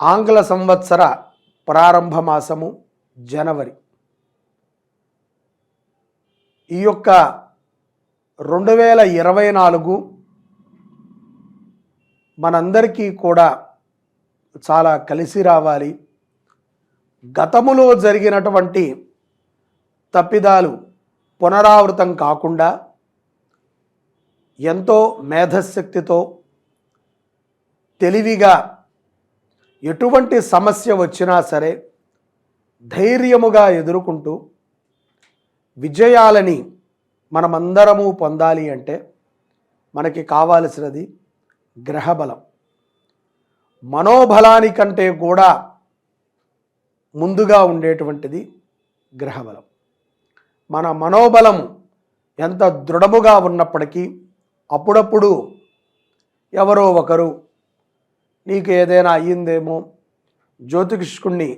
ఆంగ్ల సంవత్సర ప్రారంభ మాసము జనవరి. ఈ యొక్క రెండు వేల ఇరవై నాలుగు మనందరికీ కూడా చాలా కలిసి రావాలి. గతములో జరిగినటువంటి తప్పిదాలు పునరావృతం కాకుండా ఎంతో మేధశక్తితో తెలివిగా ఎటువంటి సమస్య వచ్చినా సరే ధైర్యముగా ఎదుర్కొంటూ విజయాలని మనమందరము పొందాలి అంటే మనకి కావాల్సినది గ్రహబలం. మనోబలానికంటే కూడా ముందుగా ఉండేటువంటిది గ్రహబలం. మన మనోబలం ఎంత దృఢముగా ఉన్నప్పటికీ అప్పుడప్పుడు ఎవరో ఒకరు నీకు ఏదైనా అయ్యిందేమో జ్యోతిష్కుణ్ణి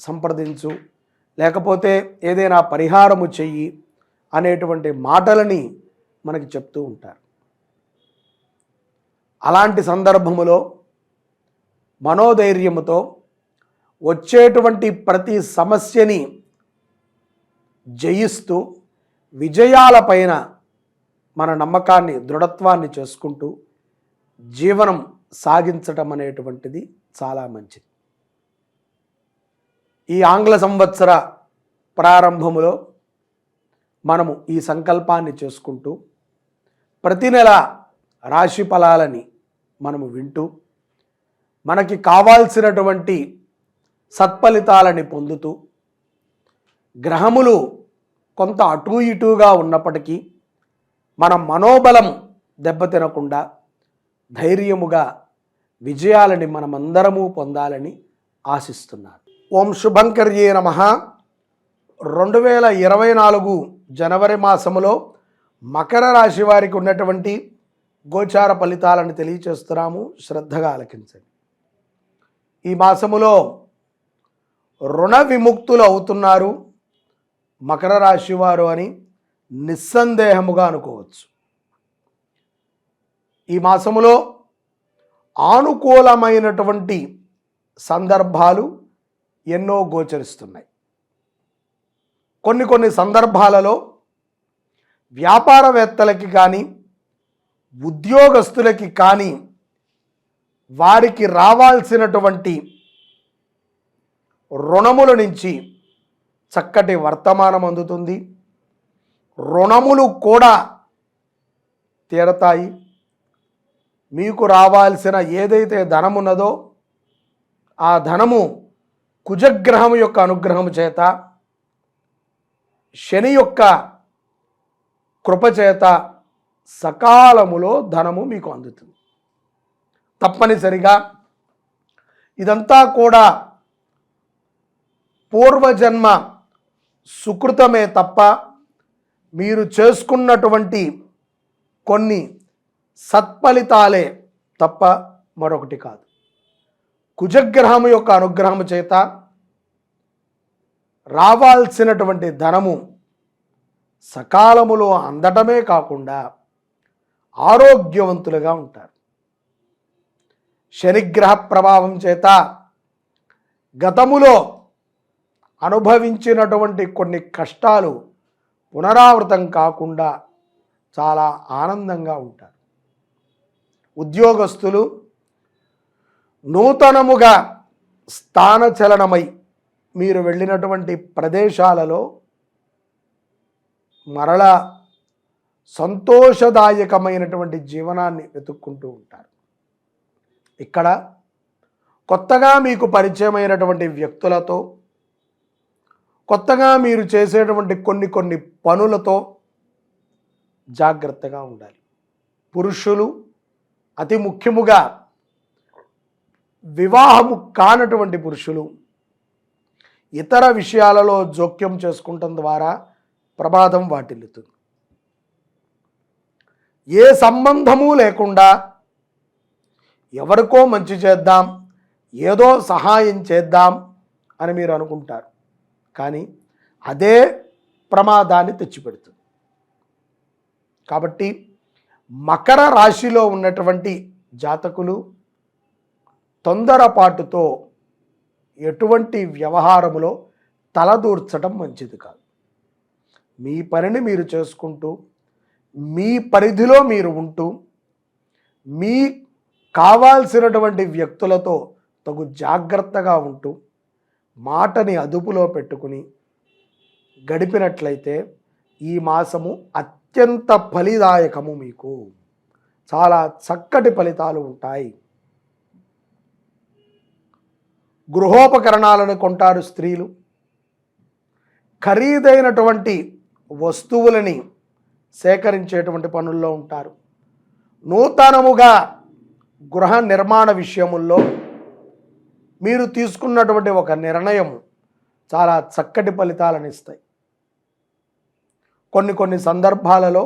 సంప్రదించు లేకపోతే ఏదైనా పరిహారము చెయ్యి అనేటువంటి మాటలని మనకి చెప్తూ ఉంటారు. అలాంటి సందర్భములో మనోధైర్యముతో వచ్చేటువంటి ప్రతి సమస్యని జయిస్తూ విజయాలపైన మన నమ్మకాన్ని దృఢత్వాన్ని చేసుకుంటూ జీవనం సాగించటం అనేటువంటిది చాలా మంచిది. ఈ ఆంగ్ల సంవత్సర ప్రారంభములో మనము ఈ సంకల్పాన్ని చేసుకుంటూ ప్రతి నెల రాశి ఫలాలని మనము వింటూ మనకి కావాల్సినటువంటి సత్ఫలితాలని పొందుతూ గ్రహములు కొంత అటూ ఇటూగా ఉన్నప్పటికీ మన మనోబలం దెబ్బతినకుండా ధైర్యముగా విజయాలని మనమందరము పొందాలని ఆశిస్తున్నారు ఓం శుభంకర్యే నమ. రెండు వేల ఇరవై నాలుగు జనవరి మాసములో మకర రాశి వారికి ఉన్నటువంటి గోచార ఫలితాలను తెలియచేస్తున్నాము. శ్రద్ధగా ఆలకించండి. ఈ మాసములో రుణ విముక్తులు అవుతున్నారు. మకర రాశి వారు అని నిస్సందేహముగా అనుకోవచ్చు. ఈ మాసములో ఆనుకూలమైనటువంటి సందర్భాలు ఎన్నో గోచరిస్తున్నాయి. కొన్ని కొన్ని సందర్భాలలో వ్యాపారవేత్తలకి కానీ ఉద్యోగస్తులకి కానీ వారికి రావాల్సినటువంటి రుణముల నుంచి చక్కటి వర్తమానం అందుతుంది. రుణములు కూడా తీరతాయి. మీకు రావాల్సిన ఏదైతే ధనమున్నదో ఆ ధనము కుజగ్రహం యొక్క అనుగ్రహము చేత శని యొక్క కృపచేత సకాలములో ధనము మీకు అందుతుంది. తప్పనిసరిగా ఇదంతా కూడా పూర్వజన్మ సుకృతమే తప్ప మీరు చేసుకున్నటువంటి కొన్ని సత్ఫలితాలే తప్ప మరొకటి కాదు. కుజగ్రహం యొక్క అనుగ్రహము చేత రావాల్సినటువంటి ధనము సకాలములో అందటమే కాకుండా ఆరోగ్యవంతులుగా ఉంటారు. శనిగ్రహ ప్రభావం చేత గతములో అనుభవించినటువంటి కొన్ని కష్టాలు పునరావృతం కాకుండా చాలా ఆనందంగా ఉంటారు. ఉద్యోగస్తులు నూతనముగా స్థానచలనమై మీరు వెళ్ళినటువంటి ప్రదేశాలలో మరలా సంతోషదాయకమైనటువంటి జీవనాన్ని వెతుక్కుంటూ ఉంటారు. ఇక్కడ కొత్తగా మీకు పరిచయమైనటువంటి వ్యక్తులతో కొత్తగా మీరు చేసేటువంటి కొన్ని కొన్ని పనులతో జాగ్రత్తగా ఉండాలి. పురుషులు అతి ముఖ్యముగా వివాహము కానటువంటి పురుషులు ఇతర విషయాలలో జోక్యం చేసుకుంటం ద్వారా ప్రమాదం వాటిల్లుతుంది. ఏ సంబంధము లేకుండా ఎవరికో మంచి చేద్దాం ఏదో సహాయం చేద్దాం అని మీరు అనుకుంటారు. కానీ అదే ప్రమాదాన్ని తెచ్చిపెడుతుంది. కాబట్టి మకర రాశిలో ఉన్నటువంటి జాతకులు తొందరపాటుతో ఎటువంటి వ్యవహారములో తలదూర్చడం మంచిది కాదు. మీ పనిని మీరు చేసుకుంటూ మీ పరిధిలో మీరు ఉంటూ మీ కావాల్సినటువంటి వ్యక్తులతో తగు జాగ్రత్తగా ఉంటూ మాటని అదుపులో పెట్టుకుని గడిపినట్లయితే ఈ మాసము అత్యంత ఫలిదాయకము మీకు. చాలా చక్కటి ఫలితాలు ఉంటాయి. గృహోపకరణాలను కొంటారు స్త్రీలు. ఖరీదైనటువంటి వస్తువులని సేకరించేటువంటి పనుల్లో ఉంటారు. నూతనముగా గృహ నిర్మాణ విషయముల్లో మీరు తీసుకున్నటువంటి ఒక నిర్ణయం చాలా చక్కటి ఫలితాలను ఇస్తాయి కొన్ని కొన్ని సందర్భాలలో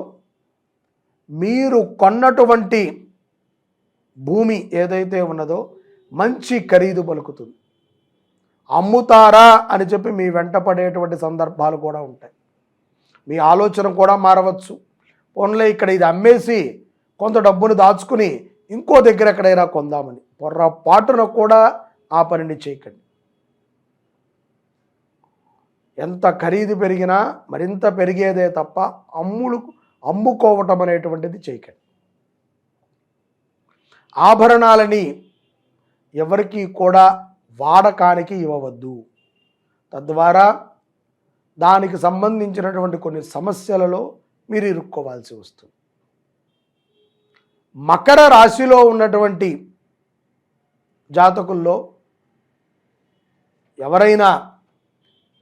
మీరు కొన్నటువంటి భూమి ఏదైతే ఉన్నదో మంచి ఖరీదు పలుకుతుంది. అమ్ముతారా అని చెప్పి మీ వెంట పడేటువంటి సందర్భాలు కూడా ఉంటాయి. మీ ఆలోచన కూడా మారవచ్చు. పోన్లే ఇక్కడ ఇది అమ్మేసి కొంత డబ్బును దాచుకుని ఇంకో దగ్గర ఎక్కడైనా కొందామని పొర్రపాటున కూడా ఆ పనిని చేయకండి. ఎంత ఖరీదు పెరిగినా మరింత పెరిగేదే తప్ప అమ్ములు అమ్ముకోవటం అనేటువంటిది చేయకండి ఆభరణాలని ఎవరికి కూడా వాడకానికి ఇవ్వవద్దు. తద్వారా దానికి సంబంధించినటువంటి కొన్ని సమస్యలలో మీరు ఇరుక్కోవాల్సి వస్తుంది. మకర రాశిలో ఉన్నటువంటి జాతకుల్లో ఎవరైనా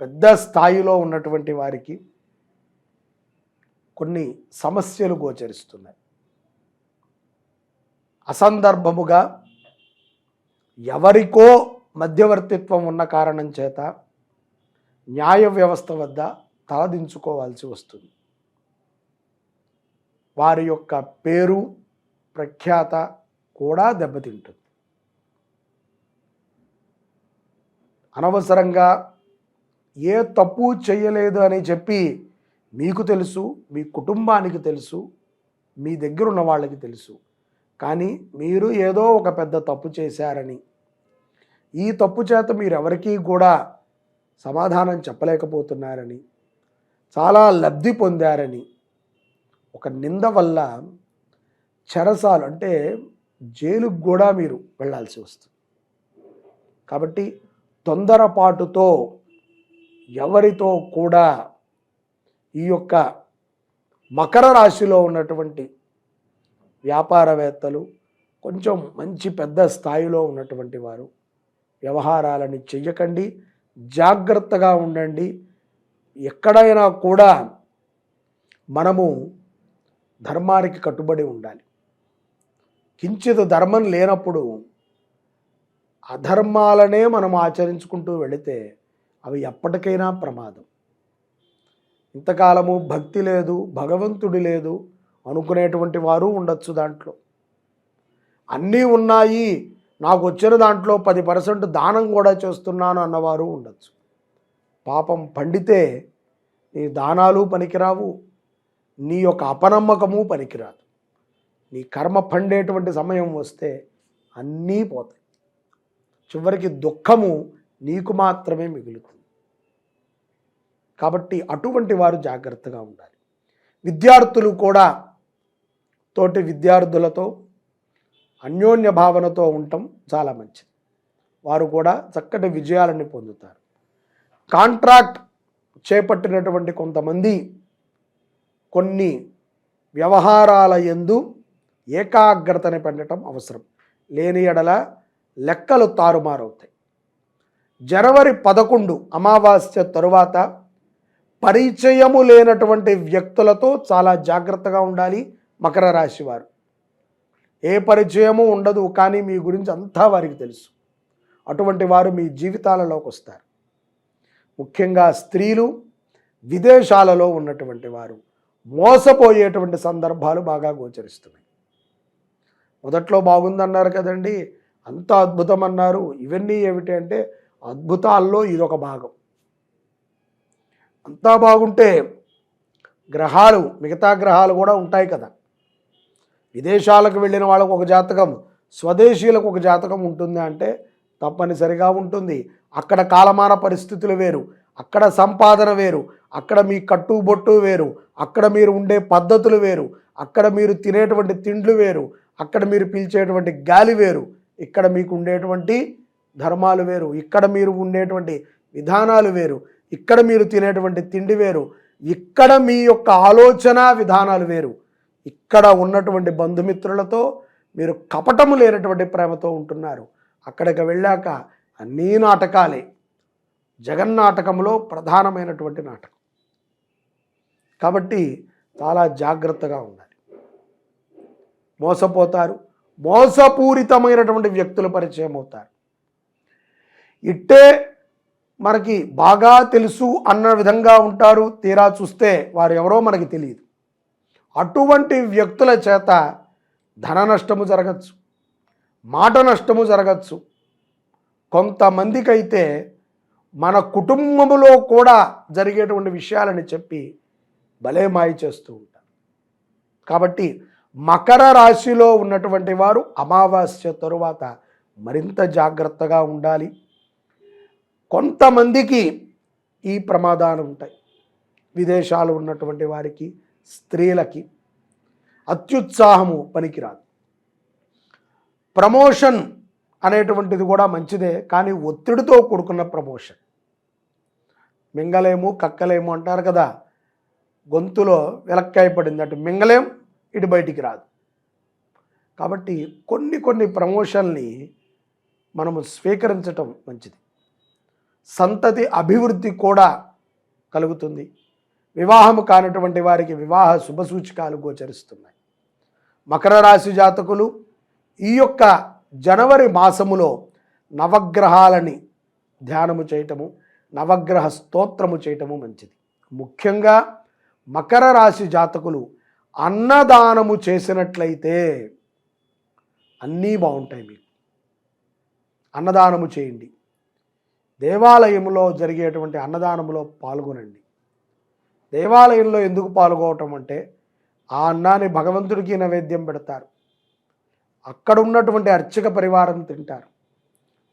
పెద్ద స్థాయిలో ఉన్నటువంటి వారికి కొన్ని సమస్యలు గోచరిస్తున్నాయి. అసందర్భముగా ఎవరికో మధ్యవర్తిత్వం ఉన్న కారణం చేత న్యాయ వ్యవస్థ వద్ద తలదించుకోవాల్సి వస్తుంది. వారి యొక్క పేరు ప్రఖ్యాత కూడా దెబ్బతింటుంది. అనవసరంగా ఏ తప్పు చేయలేదు అని చెప్పి మీకు తెలుసు మీ కుటుంబానికి తెలుసు మీ దగ్గర ఉన్న వాళ్ళకి తెలుసు. కానీ మీరు ఏదో ఒక పెద్ద తప్పు చేశారని. ఈ తప్పు చేత మీరు ఎవరికీ కూడా సమాధానం చెప్పలేకపోతున్నారని చాలా లబ్ధి పొందారని ఒక నింద వల్ల చెరసాలు అంటే జైలుకు కూడా మీరు వెళ్ళాల్సి వస్తుంది. కాబట్టి తొందరపాటుతో ఎవరితో కూడా ఈ యొక్క మకర రాశిలో ఉన్నటువంటి వ్యాపారవేత్తలు కొంచెం మంచి పెద్ద స్థాయిలో ఉన్నటువంటి వారు వ్యవహారాలని చెయ్యకండి జాగ్రత్తగా ఉండండి. ఎక్కడైనా కూడా మనము ధర్మానికి కట్టుబడి ఉండాలి. కించిత ధర్మం లేనప్పుడు అధర్మాలనే మనం ఆచరించుకుంటూ వెళితే అవి ఎప్పటికైనా ప్రమాదం. ఇంతకాలము భక్తి లేదు భగవంతుడి లేదు అనుకునేటువంటి వారు ఉండొచ్చు దాంట్లో. అన్నీ ఉన్నాయి నాకు వచ్చిన దాంట్లో పది పర్సెంట్ దానం కూడా చేస్తున్నాను అన్నవారు ఉండొచ్చు. పాపం పండితే నీ దానాలు పనికిరావు నీ యొక్క అపనమ్మకము పనికిరాదు. నీ కర్మ పండేటువంటి సమయం వస్తే అన్నీ పోతాయి. చివరికి దుఃఖము నీకు మాత్రమే మిగులుతుంది. కాబట్టి అటువంటి వారు జాగ్రత్తగా ఉండాలి. విద్యార్థులు కూడా తోటి విద్యార్థులతో అన్యోన్య భావనతో ఉండటం చాలా మంచిది. వారు కూడా చక్కటి విజయాలని పొందుతారు. కాంట్రాక్ట్ చేపట్టినటువంటి కొంతమంది కొన్ని వ్యవహారాల ఎందు ఏకాగ్రతని పెట్టడం అవసరం. లేని ఎడల లెక్కలు తారుమారవుతాయి. జనవరి పదకొండు అమావాస్య తరువాత పరిచయము లేనటువంటి వ్యక్తులతో చాలా జాగ్రత్తగా ఉండాలి మకర రాశి వారు. ఏ పరిచయము ఉండదు కానీ మీ గురించి అంతా వారికి తెలుసు. అటువంటి వారు మీ జీవితాలలోకి వస్తారు. ముఖ్యంగా స్త్రీలు విదేశాలలో ఉన్నటువంటి వారు మోసపోయేటువంటి సందర్భాలు బాగా గోచరిస్తున్నాయి. మొదట్లో బాగుందన్నారు కదండి అంత అద్భుతం అన్నారు ఇవన్నీ ఏమిటి అంటే అద్భుతాల్లో ఇదొక భాగం. అంతా బాగుంటే గ్రహాలు మిగతా గ్రహాలు కూడా ఉంటాయి కదా. విదేశాలకు వెళ్ళిన వాళ్ళకు ఒక జాతకం స్వదేశీయులకు ఒక జాతకం ఉంటుంది అంటే తప్పనిసరిగా ఉంటుంది. అక్కడ కాలమాన పరిస్థితులు వేరు అక్కడ సంపాదన వేరు అక్కడ మీ కట్టు బొట్టు వేరు అక్కడ మీరు ఉండే పద్ధతులు వేరు అక్కడ మీరు తినేటువంటి తిండ్లు వేరు అక్కడ మీరు పీల్చేటువంటి గాలి వేరు ఇక్కడ మీకు ఉండేటువంటి ధర్మాలు వేరు. ఇక్కడ మీరు ఉండేటువంటి విధానాలు వేరు. ఇక్కడ మీరు తినేటువంటి తిండి వేరు. ఇక్కడ మీ యొక్క ఆలోచన విధానాలు వేరు. ఇక్కడ ఉన్నటువంటి బంధుమిత్రులతో మీరు కపటము లేనటువంటి ప్రేమతో ఉంటున్నారు. అక్కడికి వెళ్ళాక అన్నీ నాటకాలే. జగన్నాటకంలో ప్రధానమైనటువంటి నాటకం. కాబట్టి చాలా జాగ్రత్తగా ఉండాలి. మోసపోతారు. మోసపూరితమైనటువంటి వ్యక్తులు పరిచయం అవుతారు. ఇట్టే మనకి బాగా తెలుసు అన్న విధంగా ఉంటారు. తీరా చూస్తే వారు ఎవరో మనకి తెలియదు. అటువంటి వ్యక్తుల చేత ధన నష్టము జరగచ్చు. మాట నష్టము జరగచ్చు. కొంతమందికైతే మన కుటుంబములో కూడా జరిగేటువంటి విషయాలని చెప్పి భలే మాయ చేస్తూ ఉంటారు. కాబట్టి మకర రాశిలో ఉన్నటువంటి వారు అమావాస్య తరువాత మరింత జాగ్రత్తగా ఉండాలి. కొంతమందికి ఈ ప్రమాదాలు ఉంటాయి. విదేశాలు ఉన్నటువంటి వారికి స్త్రీలకి అత్యుత్సాహము పనికిరాదు. ప్రమోషన్ అనేటువంటిది కూడా మంచిదే కానీ ఒత్తిడితో కూడుకున్న ప్రమోషన్. మింగలేము కక్కలేము అంటారు కదా గొంతులో వెలక్కాయ పడింది అటు మింగలేం ఇటు బయటికి రాదు. కాబట్టి కొన్ని కొన్ని ప్రమోషన్ని మనము స్వీకరించటం మంచిది. సంతతి అభివృద్ధి కూడా కలుగుతుంది. వివాహము కానటువంటి వారికి వివాహ శుభసూచికాలు గోచరిస్తున్నాయి. మకర రాశి జాతకులు ఈ యొక్క జనవరి మాసములో నవగ్రహాలని ధ్యానము చేయటము నవగ్రహ స్తోత్రము చేయటము మంచిది. ముఖ్యంగా మకర రాశి జాతకులు అన్నదానము చేసినట్లయితే అన్నీ బాగుంటాయి మీకు. అన్నదానము చేయండి. దేవాలయంలో జరిగేటువంటి అన్నదానములో పాల్గొనండి. దేవాలయంలో ఎందుకు పాల్గొనటం అంటే ఆ అన్నాన్ని భగవంతుడికి నైవేద్యం పెడతారు. అక్కడ ఉన్నటువంటి అర్చక పరివారం తింటారు.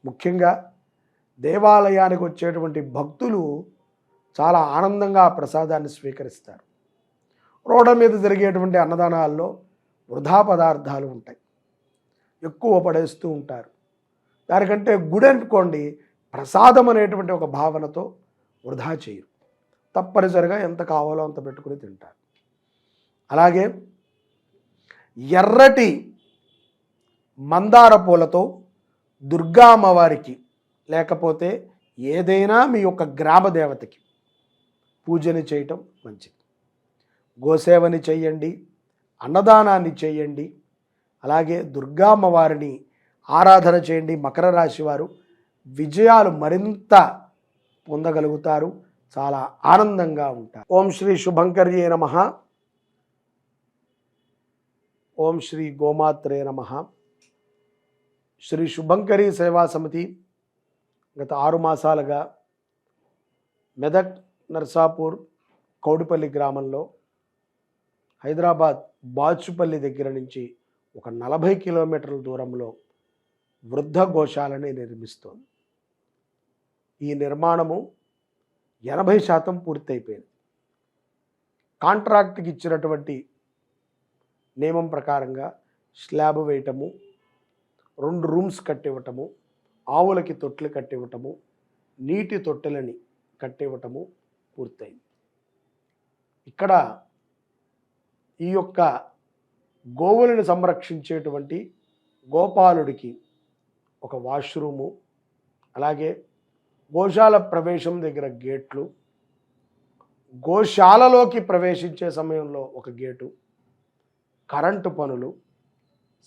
ముఖ్యంగా దేవాలయానికి వచ్చేటువంటి భక్తులు చాలా ఆనందంగా ఆ ప్రసాదాన్ని స్వీకరిస్తారు. రోడ్ల మీద జరిగేటువంటి అన్నదానాల్లో వృధా పదార్థాలు ఉంటాయి. ఎక్కువ పడేస్తూ ఉంటారు. దానికంటే గుడి అనుకోండి ప్రసాదం అనేటువంటి ఒక భావనతో వృధా చేయరు. తప్పనిసరిగా ఎంత కావాలో అంత పెట్టుకుని తింటారు. అలాగే ఎర్రటి మందార పూలతో దుర్గా అమ్మవారికి లేకపోతే ఏదైనా మీ యొక్క గ్రామ దేవతకి పూజని చేయటం మంచిది. గోసేవని చేయండి అన్నదానాన్ని చేయండి అలాగే దుర్గా అమ్మవారిని ఆరాధన చేయండి మకర రాశి వారు విజయాలు మరింత పొందగలుగుతారు. చాలా ఆనందంగా ఉంటారు. ఓం శ్రీ శుభంకర్యే నమ. ఓం శ్రీ గోమాత్రే నమ. శ్రీ శుభంకరి సేవా సమితి గత ఆరు మాసాలుగా మెదక్ నర్సాపూర్ కౌడిపల్లి గ్రామంలో హైదరాబాద్ బాచుపల్లి దగ్గర నుంచి ఒక నలభై కిలోమీటర్ల దూరంలో వృద్ధ గోశాలని నిర్మిస్తోంది. ఈ నిర్మాణము ఎనభై శాతం పూర్తయిపోయింది. కాంట్రాక్ట్కి ఇచ్చినటువంటి నియమం ప్రకారంగా స్లాబ్ వేయటము రెండు రూమ్స్ కట్టివ్వటము ఆవులకి తొట్లు కట్టివ్వటము నీటి తొట్టెలని కట్టివ్వటము పూర్తయింది. ఇక్కడ ఈ యొక్క గోవులను సంరక్షించేటువంటి గోపాలుడికి ఒక వాష్రూము అలాగే గోశాల ప్రవేశం దగ్గర గేట్లు గోశాలలోకి ప్రవేశించే సమయంలో ఒక గేటు కరెంటు పనులు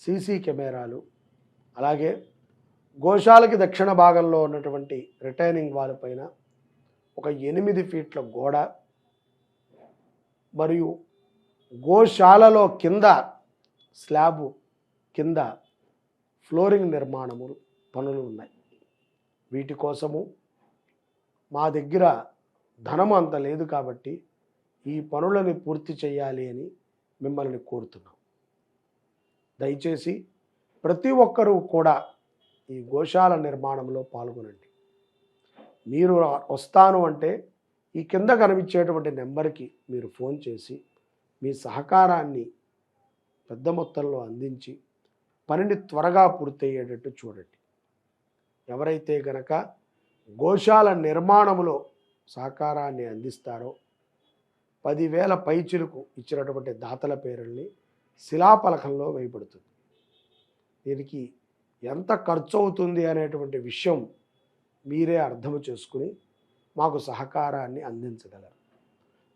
సీసీ కెమెరాలు అలాగే గోశాలకి దక్షిణ భాగంలో ఉన్నటువంటి రిటైనింగ్ వాల్ పైన ఒక ఎనిమిది ఫీట్ల గోడ మరియు గోశాలలో కింద స్లాబు కింద ఫ్లోరింగ్ నిర్మాణములు పనులు ఉన్నాయి. వీటి కోసము మా దగ్గర ధనం అంత లేదు కాబట్టి ఈ పనులని పూర్తి చేయాలి అని మిమ్మల్ని కోరుతున్నాం. దయచేసి ప్రతి ఒక్కరూ కూడా ఈ గోశాల నిర్మాణంలో పాల్గొనండి. మీరు వస్తాను అంటే ఈ కింద కనిపించేటువంటి నెంబర్కి మీరు ఫోన్ చేసి మీ సహకారాన్ని పెద్ద మొత్తంలో అందించి పనిని త్వరగా పూర్తయ్యేటట్టు చూడండి. ఎవరైతే గనక గోశాల నిర్మాణములో సహకారాన్ని అందిస్తారో పదివేల పైచులకు ఇచ్చినటువంటి దాతల పేరుల్ని శిలాపలకంలో వేయబడుతుంది. దీనికి ఎంత ఖర్చు అవుతుంది అనేటువంటి విషయం మీరే అర్థం చేసుకుని మాకు సహకారాన్ని అందించగలరు.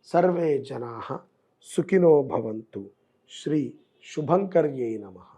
సర్వే జనా సుఖినో భవంతు. శ్రీ శుభంకర్యై నమః.